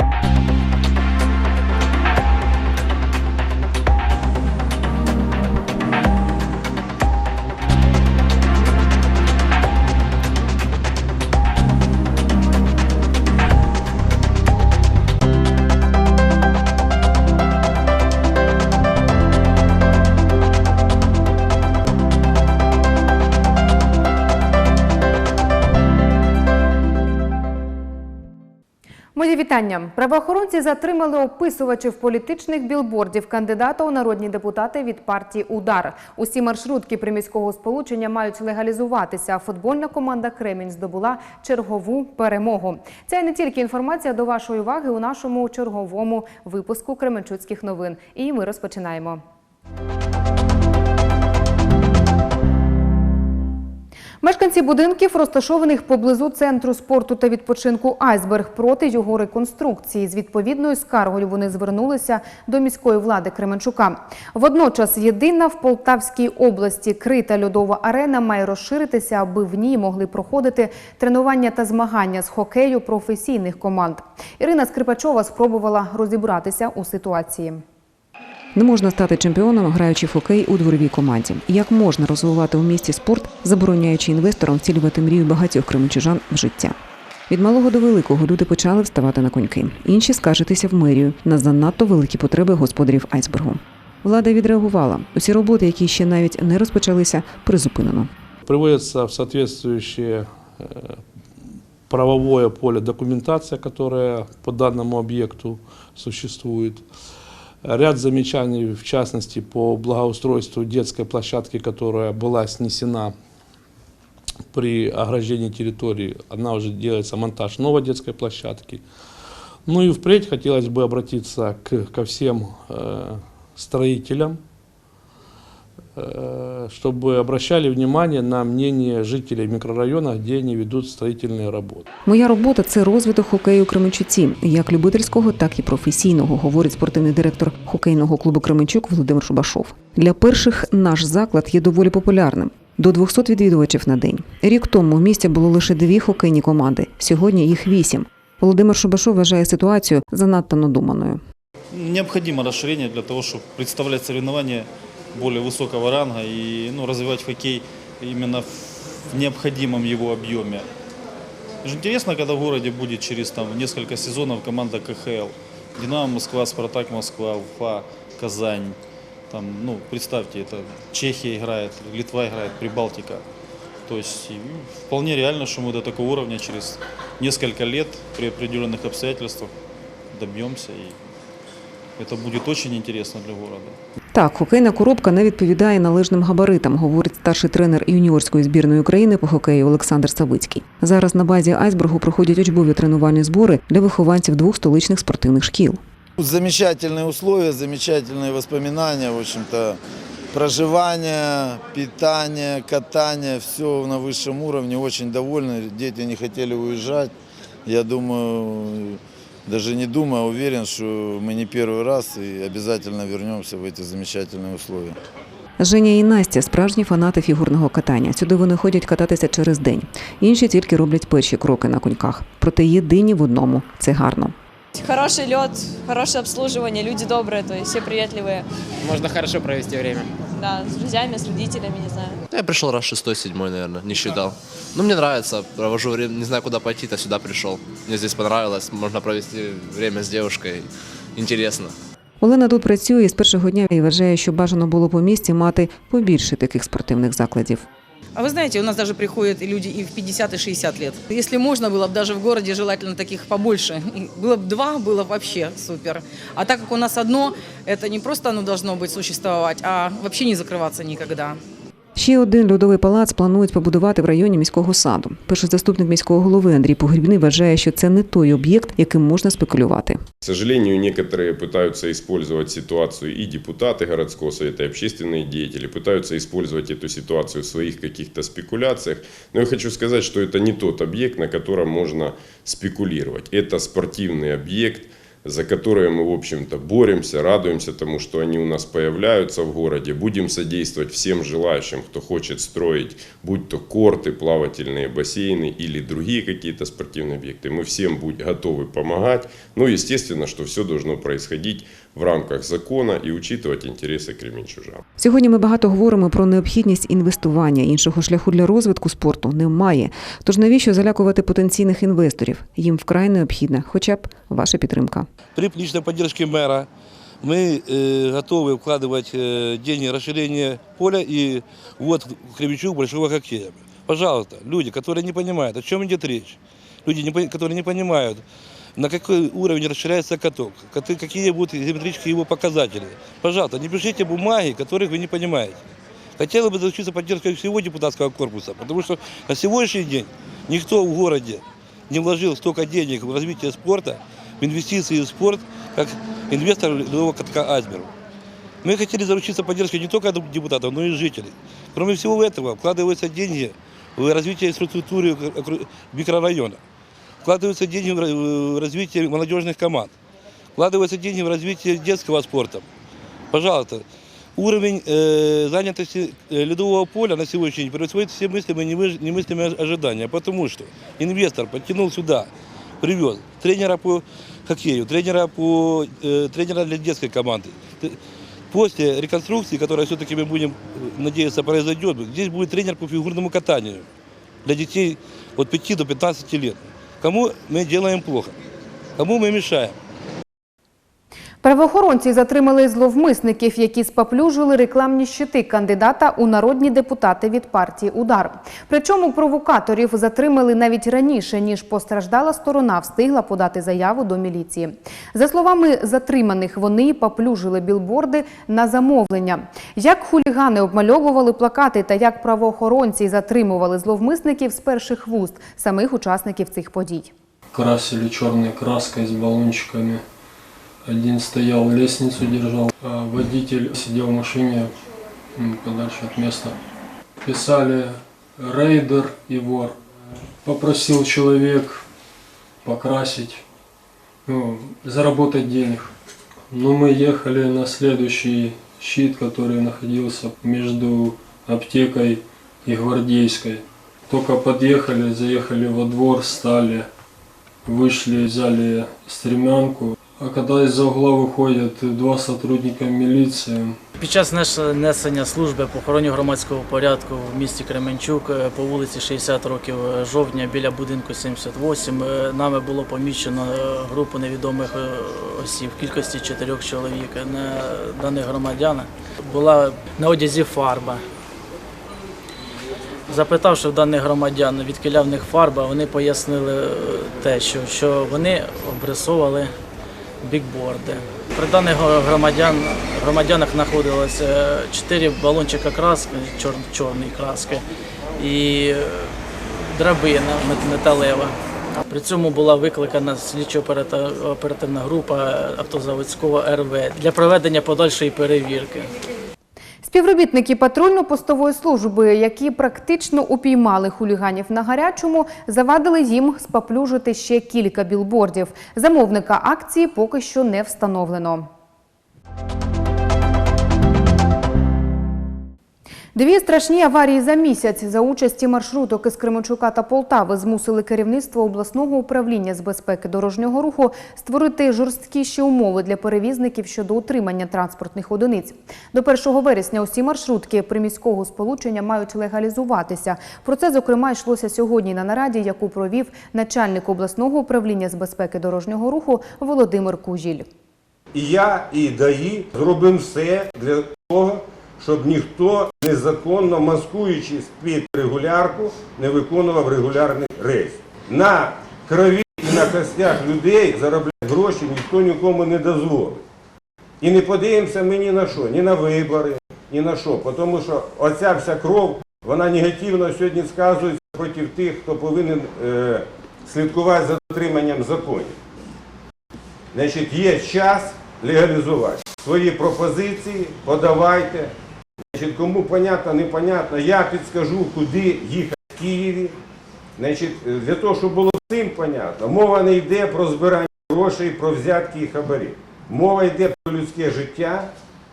you вітання. Правоохоронці затримали описувачів політичних білбордів кандидата у народні депутати від партії Удар. Усі маршрутки приміського сполучення мають легалізуватися. Футбольна команда Кремінь здобула чергову перемогу. Це не тільки інформація до вашої уваги у нашому черговому випуску Кременчуцьких новин. І ми розпочинаємо. Мешканці будинків, розташованих поблизу центру спорту та відпочинку Айсберг проти його реконструкції. З відповідною скаргою вони звернулися до міської влади Кременчука. Водночас єдина в Полтавській області крита льодова арена має розширитися, аби в ній могли проходити тренування та змагання з хокею професійних команд. Ірина Скрипачова спробувала розібратися у ситуації. Не можна стати чемпіоном, граючи в хокей у дворовій команді. Як можна розвивати у місті спорт, забороняючи інвесторам втілювати мрію багатьох кременчужан в життя? Від малого до великого люди почали вставати на коньки. Інші скаржитися в мерію на занадто великі потреби господарів айсбергу. Влада відреагувала. Усі роботи, які ще навіть не розпочалися, призупинено. Приводится в соответствующее э, правовое поле документация, которая по данному объекту существует Ряд замечаний, в частности, по благоустройству детской площадки, которая была снесена при ограждении территории. Она уже делается монтаж новой детской площадки. Ну и впредь хотелось бы обратиться к, ко всем э, строителям, э, чтобы обращали внимание на мнение жителей микрорайона, где они ведут строительные работы. Моя робота це розвиток хокею у Кременчуці, як любительського, так і професійного, говорить спортивний директор хокейного клубу Кременчук Володимир Шубашов. Для перших наш заклад є доволі популярним. До 200 відвідувачів на день. Рік тому в місті було лише дві хокейні команди. Сьогодні їх вісім. Володимир Шубашов вважає ситуацію занадто надуманою. Необходимо расширение для того, чтобы представлять соревнования более высокого ранга и ну, развивать хоккей именно в необходимом его объеме. Же интересно, когда в городе будет через там, несколько сезонов команда КХЛ. Динамо Москва, Спартак Москва, Уфа, Казань. Там, ну, представьте, это Чехия играет, Литва играет, Прибалтика. То есть вполне реально, что мы до такого уровня через несколько лет при определенных обстоятельствах добьемся. И это будет очень интересно для города. Так, хокейна коробка не відповідає належним габаритам, говорить старший тренер юніорської збірної України по хокею Олександр Савицький. Зараз на базі айсбергу проходять учбові тренувальні збори для вихованців двох столичних спортивних шкіл. Замечательные условия, замечательные воспоминания, в общем-то, проживание, питание, катание, все на высшем уровне, очень довольны, дети не хотели уезжать. Я думаю, даже не думаю, а уверен, что мы не первый раз и обязательно вернемся в эти замечательные условия. Женя і Настя справжні фанати фігурного катання. Сюди вони ходять кататися через день. Інші тільки роблять перші кроки на коньках. Проте єдині в одному це гарно. Хороший лед, хорошее обслуживание, люди добрые, то есть все приветливые. Можно хорошо провести время. Да, с друзьями, с родителями, не знаю. Я пришел раз шестой, седьмой, наверное, не считал. Ну, мне нравится, провожу время, не знаю, куда пойти, то сюда пришел. Мне здесь понравилось, можно провести время с девушкой. Интересно. Олена тут працює з першого дня і вважає, що бажано було по місті мати побільше таких спортивних закладів. А вы знаете, у нас даже приходят и люди и в 50, и 60 лет. Если можно было бы даже в городе желательно таких побольше. И было бы два, было бы вообще супер. А так как у нас одно, это не просто оно должно быть существовать, а вообще не закрываться никогда. Ще один льодовий палац планують побудувати в районі міського саду. Перший заступник міського голови Андрій Погрібний вважає, що це не той об'єкт, яким можна спекулювати. К сожалению, некоторые пытаются использовать ситуацию, и депутаты городского совета, и общественные деятели пытаются использовать эту ситуацию в своих каких-то спекуляциях. Но я хочу сказать, что это не тот объект, на котором можно спекулировать. Это спортивный объект, за которые мы, в общем-то, боремся, радуемся тому, что они у нас появляются в городе. Будем содействовать всем желающим, кто хочет строить, будь то корты, плавательные бассейны или другие какие-то спортивные объекты. Мы всем будем готовы помогать. Но, естественно, что все должно происходить в рамках закона и учитывать интересы кременчужан. Сьогодні ми багато говоримо про необхідність інвестування. Іншого шляху для розвитку спорту немає. Тож навіщо залякувати потенційних інвесторів? Їм вкрай необхідна, хоча б ваша підтримка. При личной поддержке мэра мы э, готовы вкладывать э, деньги в расширение поля и вот в Кременчуг большого хоккея. Пожалуйста, люди, которые не понимают, о чем идет речь, люди, не пон- которые не понимают, на какой уровень расширяется каток, какие будут геометрические его показатели. Пожалуйста, не пишите бумаги, которых вы не понимаете. Хотела бы заручиться поддержкой всего депутатского корпуса, потому что на сегодняшний день никто в городе не вложил столько денег в развитие спорта, в инвестиции в спорт, как инвестор ледового катка «Айсберг». Мы хотели заручиться поддержкой не только депутатов, но и жителей. Кроме всего этого, вкладываются деньги в развитие инфраструктуры микрорайона, вкладываются деньги в ра- в развитие молодежных команд, вкладываются деньги в развитие детского спорта. Пожалуйста, уровень э, занятости э, ледового поля на сегодняшний день превосходит все мыслимые и немыслимые ожидания, потому что инвестор подтянул сюда, привез тренера по хоккею, тренера, по, э, тренера для детской команды. После реконструкции, которая все-таки мы будем э, надеяться произойдет, здесь будет тренер по фигурному катанию для детей от 5 до 15 лет. Кому мы делаем плохо? Кому мы мешаем? Правоохоронці затримали зловмисників, які спаплюжили рекламні щити кандидата у народні депутати від партії Удар. Причому провокаторів затримали навіть раніше, ніж постраждала сторона встигла подати заяву до міліції. За словами затриманих, вони поплюжили білборди на замовлення. Як хулігани обмальовували плакати та як правоохоронці затримували зловмисників з перших вуст самих учасників цих подій. красили черной краской с баллончиками. Один стоял, лестницу держал, а водитель сидел в машине подальше от места. Писали рейдер и вор. Попросил человек покрасить, ну, заработать денег. Но мы ехали на следующий щит, который находился между аптекой и гвардейской. Только подъехали, заехали во двор, стали, вышли, взяли стремянку. А когда из-за угла выходят два сотрудника милиции, Під час нес- несення служби по охороні громадського порядку в місті Кременчук е, по вулиці 60 років е, жовтня біля будинку 78 е, нами було помічено групу невідомих осіб в кількості чотирьох чоловік. На даних громадян була на одязі фарба. Запитавши в даних громадян, відкиля в них фарба, вони пояснили те, що вони обрисовували бікборди. При даних громадян, громадянах знаходилося 4 балончика краски, чор, чорної краски і е, драбина металева. При цьому була викликана слідчо-оперативна група автозаводського РВ для проведення подальшої перевірки. Співробітники патрульно-постової служби, які практично упіймали хуліганів на гарячому, завадили їм спаплюжити ще кілька білбордів. Замовника акції поки що не встановлено. Дві страшні аварії за місяць за участі маршруток із Кременчука та Полтави змусили керівництво обласного управління з безпеки дорожнього руху створити жорсткіші умови для перевізників щодо утримання транспортних одиниць. До 1 вересня усі маршрутки приміського сполучення мають легалізуватися. Про це, зокрема, йшлося сьогодні на нараді, яку провів начальник обласного управління з безпеки дорожнього руху Володимир Кужіль. І я, і ДАІ зробимо все для того, щоб ніхто незаконно маскуючись під регулярку, не виконував регулярний рейс. На крові і на костях людей заробляти гроші ніхто нікому не дозволить. І не подивимося ми ні на що, ні на вибори, ні на що. Тому що оця вся кров, вона негативно сьогодні сказується проти тих, хто повинен е, слідкувати за дотриманням законів. Значить, є час легалізувати. Свої пропозиції подавайте. Значить, кому понятно, непонятно, я підскажу, куди їхати в Києві. Значить, для того, щоб було всім понятно, мова не йде про збирання грошей, про взятки і хабарі. Мова йде про людське життя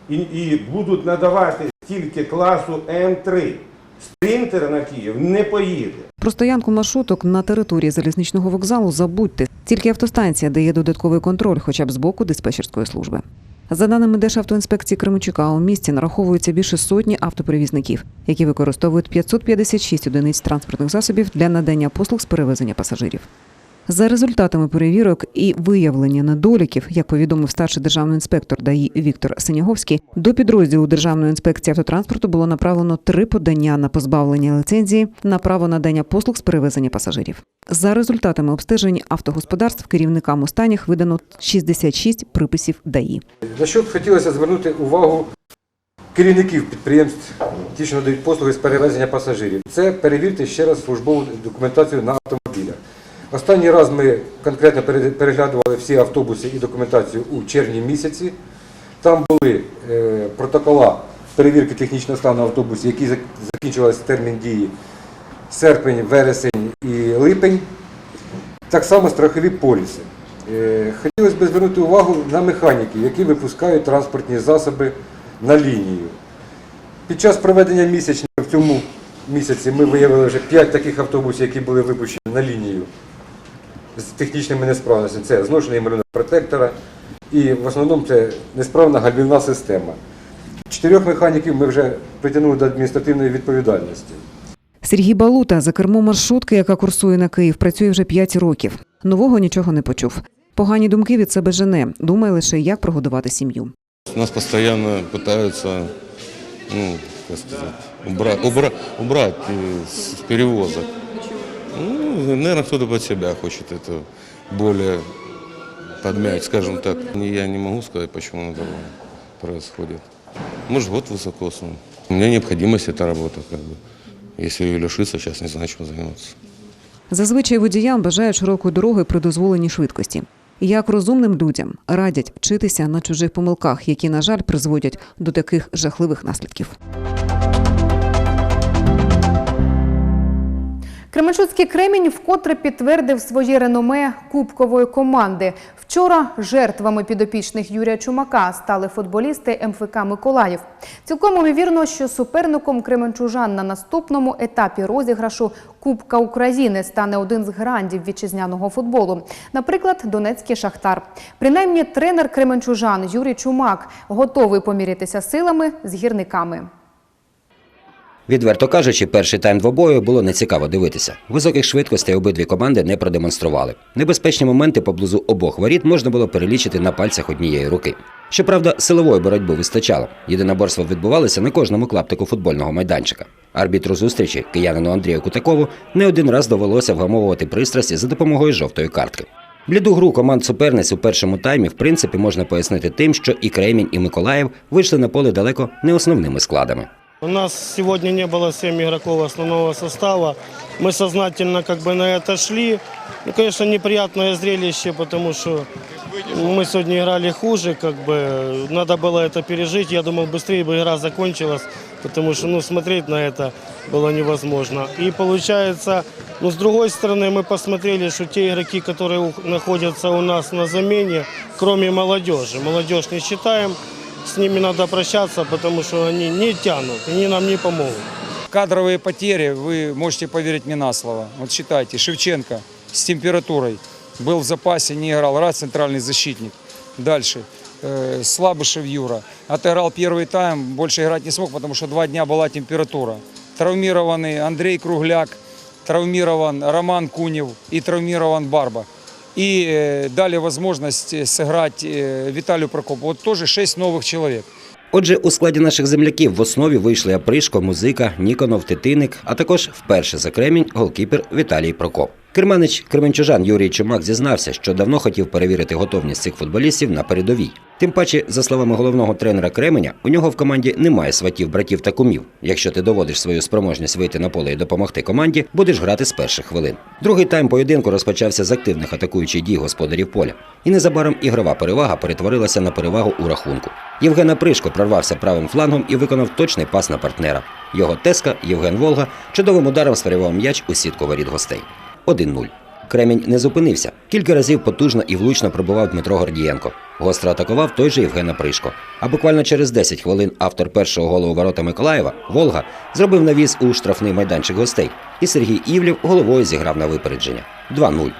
і, і будуть надавати тільки класу М3. Спринтер на Київ не поїде. Про стоянку маршруток на території залізничного вокзалу забудьте. Тільки автостанція дає додатковий контроль, хоча б з боку диспетчерської служби. За даними Державтоінспекції Кременчука, у місті нараховується більше сотні автопривізників, які використовують 556 одиниць транспортних засобів для надання послуг з перевезення пасажирів. За результатами перевірок і виявлення недоліків, як повідомив старший державний інспектор ДАІ Віктор Синяговський, до підрозділу Державної інспекції автотранспорту було направлено три подання на позбавлення ліцензії на право надання послуг з перевезення пасажирів. За результатами обстежень автогосподарств керівникам останніх видано 66 приписів ДАІ. На що б хотілося звернути увагу керівників підприємств, ті, що надають послуги з перевезення пасажирів. Це перевірте ще раз службову документацію на автомобілях. Останній раз ми конкретно переглядували всі автобуси і документацію у червні місяці. Там були е, протокола перевірки технічного стану автобусів, які закінчувалися термін дії серпень, вересень і липень. Так само страхові поліси. Е, Хотілося б звернути увагу на механіків, які випускають транспортні засоби на лінію. Під час проведення місячного в цьому місяці ми виявили вже 5 таких автобусів, які були випущені на лінію з технічними несправностями. Це зношений малюнок протектора і в основному це несправна гальмівна система. Чотирьох механіків ми вже притягнули до адміністративної відповідальності. Сергій Балута за кермо маршрутки, яка курсує на Київ, працює вже 5 років. Нового нічого не почув. Погані думки від себе жене. Думає лише, як прогодувати сім'ю. Нас постоянно пытаются, ну, как сказать, убрать, убрать, убрать э, с перевозок. Ну, наверное, кто-то под себя хочет это более подмять, скажем так. Я не могу сказать, почему оно происходит. Может, вот высоко сум. У меня необходимость эта работа, как бы. Если ее лишиться, сейчас не знаю, чем заниматься. Зазвичай водіям бажають широкої дороги при дозволеній швидкості. Як розумним людям радять вчитися на чужих помилках, які, на жаль, призводять до таких жахливих наслідків. Кременчуцький кремінь вкотре підтвердив своє реноме кубкової команди. Вчора жертвами підопічних Юрія Чумака стали футболісти МФК Миколаїв. Цілком ймовірно, що суперником кременчужан на наступному етапі розіграшу Кубка України стане один з грандів вітчизняного футболу. Наприклад, Донецький Шахтар. Принаймні, тренер кременчужан Юрій Чумак готовий помірятися силами з гірниками. Відверто кажучи, перший тайм двобою було нецікаво дивитися. Високих швидкостей обидві команди не продемонстрували. Небезпечні моменти поблизу обох воріт можна було перелічити на пальцях однієї руки. Щоправда, силової боротьби вистачало. Єдиноборства відбувалися на кожному клаптику футбольного майданчика. Арбітру зустрічі, киянину Андрію Кутакову, не один раз довелося вгамовувати пристрасті за допомогою жовтої картки. Бліду гру команд суперниць у першому таймі в принципі можна пояснити тим, що і Кремінь, і Миколаїв вийшли на поле далеко не основними складами. У нас сегодня не было 7 игроков основного состава. Мы сознательно как бы на это шли. Ну, конечно, неприятное зрелище, потому что мы сегодня играли хуже, как бы надо было это пережить. Я думал, быстрее бы игра закончилась, потому что ну, смотреть на это было невозможно. И получается, ну, с другой стороны, мы посмотрели, что те игроки, которые у- находятся у нас на замене, кроме молодежи, молодежь не считаем, с ними надо прощаться, потому что они не тянут, они нам не помогут. Кадровые потери, вы можете поверить мне на слово. Вот считайте, Шевченко с температурой был в запасе, не играл, раз центральный защитник. Дальше. Э, Слабышев Юра. Отыграл первый тайм, больше играть не смог, потому что два дня была температура. Травмированный Андрей Кругляк, травмирован Роман Кунев и травмирован Барба. И э, дали возможность э, сыграть э, Виталию Прокопу. Вот тоже шесть новых человек. Отже, у складі наших земляків в основі вийшли Апришко, Музика, Ніконов, Титиник, а також вперше за кремінь голкіпер Віталій Прокоп. Керманич кременчужан Юрій Чумак зізнався, що давно хотів перевірити готовність цих футболістів на передовій. Тим паче, за словами головного тренера Кременя, у нього в команді немає сватів, братів та кумів. Якщо ти доводиш свою спроможність вийти на поле і допомогти команді, будеш грати з перших хвилин. Другий тайм поєдинку розпочався з активних атакуючих дій господарів поля. І незабаром ігрова перевага перетворилася на перевагу у рахунку. Євген Апришко прорвався правим флангом і виконав точний пас на партнера. Його теска Євген Волга чудовим ударом сфарював м'яч у сітку воріт гостей. 1-0. Кремінь не зупинився. Кілька разів потужно і влучно пробував Дмитро Гордієнко. Гостро атакував той же Євген Пришко. А буквально через 10 хвилин автор першого голу ворота Миколаєва Волга зробив навіс у штрафний майданчик гостей. І Сергій Івлів головою зіграв на випередження 2-0.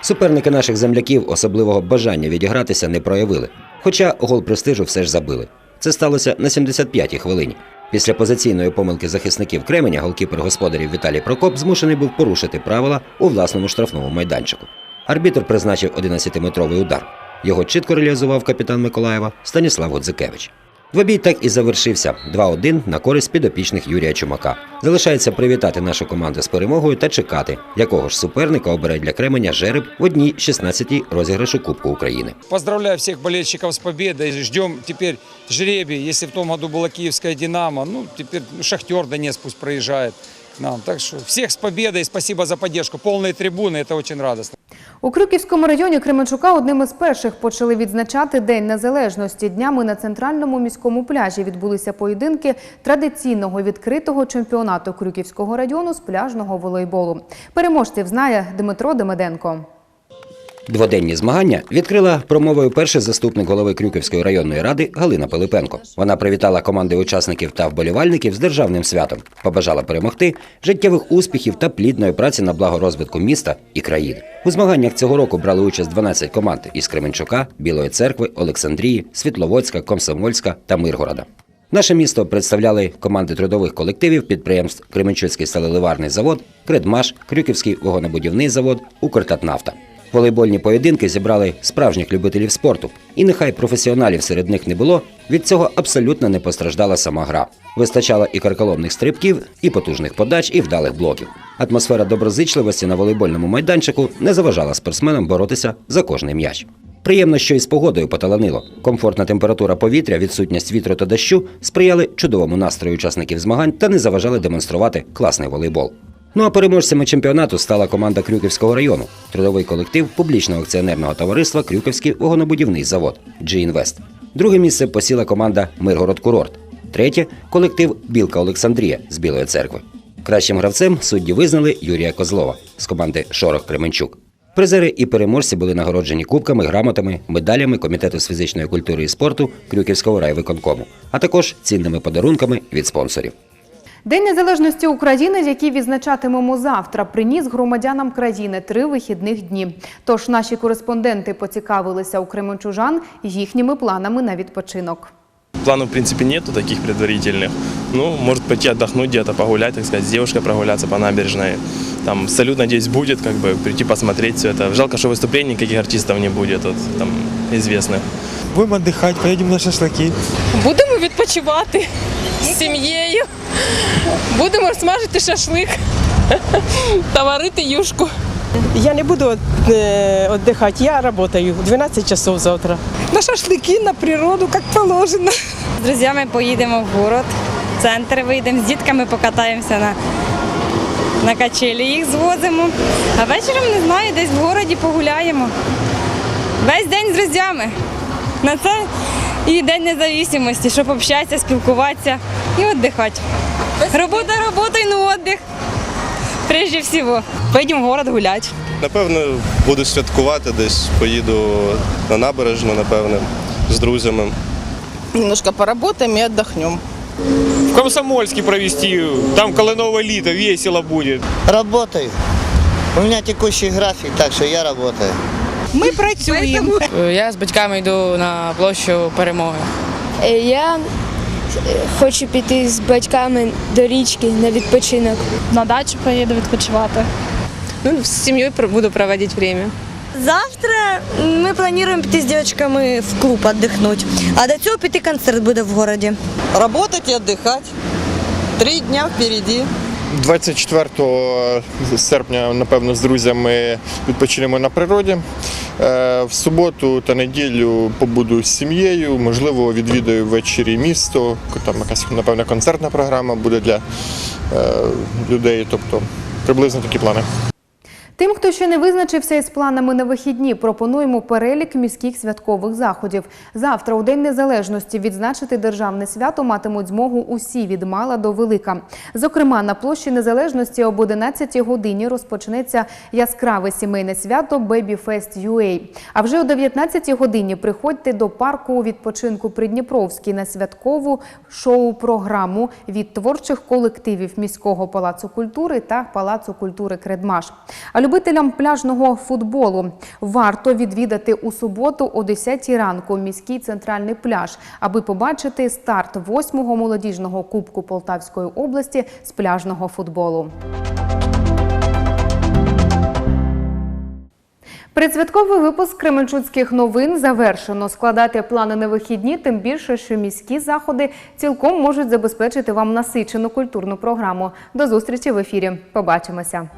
Суперники наших земляків особливого бажання відігратися не проявили. Хоча гол престижу все ж забили. Це сталося на 75-й хвилині. Після позиційної помилки захисників Кременя голкіпер господарів Віталій Прокоп змушений був порушити правила у власному штрафному майданчику. Арбітр призначив 11-метровий удар. Його чітко реалізував капітан Миколаєва Станіслав Годзикевич. Двобій так і завершився 2-1 на користь підопічних Юрія Чумака. Залишається привітати нашу команду з перемогою та чекати, якого ж суперника обере для Кременя жереб в одній 16-й розіграшу Кубку України. Поздравляю всех болельщиков с победой. Ждем теперь жребий. Если в том году была киевская «Динамо», ну, теперь ну, «Шахтер» Донецк пусть проезжает к нам. Так что всех с победой, спасибо за поддержку. Полные трибуны, это очень радостно. У Крюківському районі Кременчука одним із перших почали відзначати День Незалежності. Днями на центральному міському пляжі відбулися поєдинки традиційного відкритого чемпіонату Крюківського району з пляжного волейболу. Переможців знає Дмитро Демиденко. Дводенні змагання відкрила промовою перший заступник голови Крюківської районної ради Галина Пилипенко. Вона привітала команди учасників та вболівальників з державним святом, побажала перемогти, життєвих успіхів та плідної праці на благо розвитку міста і країни. У змаганнях цього року брали участь 12 команд із Кременчука, Білої церкви, Олександрії, Світловодська, Комсомольська та Миргорода. Наше місто представляли команди трудових колективів підприємств Кременчуцький сталеливарний завод, Кредмаш, Крюківський вагонобудівний завод, Укртатнафта. Волейбольні поєдинки зібрали справжніх любителів спорту, і нехай професіоналів серед них не було, від цього абсолютно не постраждала сама гра. Вистачало і карколомних стрибків, і потужних подач, і вдалих блоків. Атмосфера доброзичливості на волейбольному майданчику не заважала спортсменам боротися за кожний м'яч. Приємно, що і з погодою поталанило. Комфортна температура повітря, відсутність вітру та дощу сприяли чудовому настрою учасників змагань та не заважали демонструвати класний волейбол. Ну а переможцями чемпіонату стала команда Крюківського району, трудовий колектив публічного акціонерного товариства Крюківський вагонобудівний завод «Джі-Інвест». Друге місце посіла команда Миргород Курорт. Третє колектив Білка Олександрія з Білої церкви. Кращим гравцем судді визнали Юрія Козлова з команди Шорох Кременчук. Призери і переможці були нагороджені кубками, грамотами, медалями Комітету з фізичної культури і спорту Крюківського райвиконкому, а також цінними подарунками від спонсорів. День незалежності України, який відзначатимемо завтра, приніс громадянам країни три вихідних дні. Тож наші кореспонденти поцікавилися у кременчужан їхніми планами на відпочинок. Планов, в принципе, нету таких предварительных. Ну, может пойти отдохнуть где-то, погулять, так сказать, с девушкой прогуляться по набережной. Там салют, надеюсь, будет, как бы прийти посмотреть все это. Жалко, что выступлений никаких артистов не будет, вот, там, известных. Будемо віддихати, поїдемо на шашлики. Будемо відпочивати з сім'єю. Будемо смажити шашлик та варити юшку. Я не буду э, отдыхать, я работаю 12 часов завтра. На шашлики, на природу, як положено. З друзями поїдемо в город, в центр вийдемо, з дітками покатаємося на, на качелі, їх звозимо. А вечором не знаю, десь в городі погуляємо. Весь день з друзями. На це і День незалежності, щоб общатися, спілкуватися і віддихати. Робота, і ну віддих. Прежде всього. Поїдемо в город гуляти. Напевно, буду святкувати десь, поїду на набережну, напевне, з друзями. Немножко поработаем и отдохнем. В Комсомольске провести, там калиновое лето, весело будет. Работаю. У меня текущий график, так что я работаю. Ми працюємо. Я з батьками йду на площу перемоги. Я хочу піти з батьками до річки на відпочинок. На дачу поїду відпочивати. Ну, з сім'єю буду проводити время. Завтра ми плануємо піти з дівчатками в клуб віддихнути. А до цього піти концерт буде в місті. Работать и отдыхать. Три дня впереди. 24 серпня, напевно, з друзями відпочинемо на природі. Е, В суботу та неділю побуду з сім'єю, можливо, відвідаю ввечері місто. Там якась, напевно, концертна програма буде для е, людей. Тобто приблизно такі плани. Тим, хто ще не визначився із планами на вихідні, пропонуємо перелік міських святкових заходів. Завтра, у День Незалежності, відзначити державне свято матимуть змогу усі від мала до велика. Зокрема, на площі Незалежності об 11 годині розпочнеться яскраве сімейне свято Baby Fest UA. А вже о 19 годині приходьте до парку відпочинку Придніпровський на святкову шоу-програму від творчих колективів міського палацу культури та палацу культури Кредмаш. Любителям пляжного футболу варто відвідати у суботу о 10 ранку міський центральний пляж, аби побачити старт 8-го молодіжного кубку Полтавської області з пляжного футболу. Предсвятковий випуск Кременчуцьких новин завершено. Складати плани на вихідні, тим більше, що міські заходи цілком можуть забезпечити вам насичену культурну програму. До зустрічі в ефірі. Побачимося.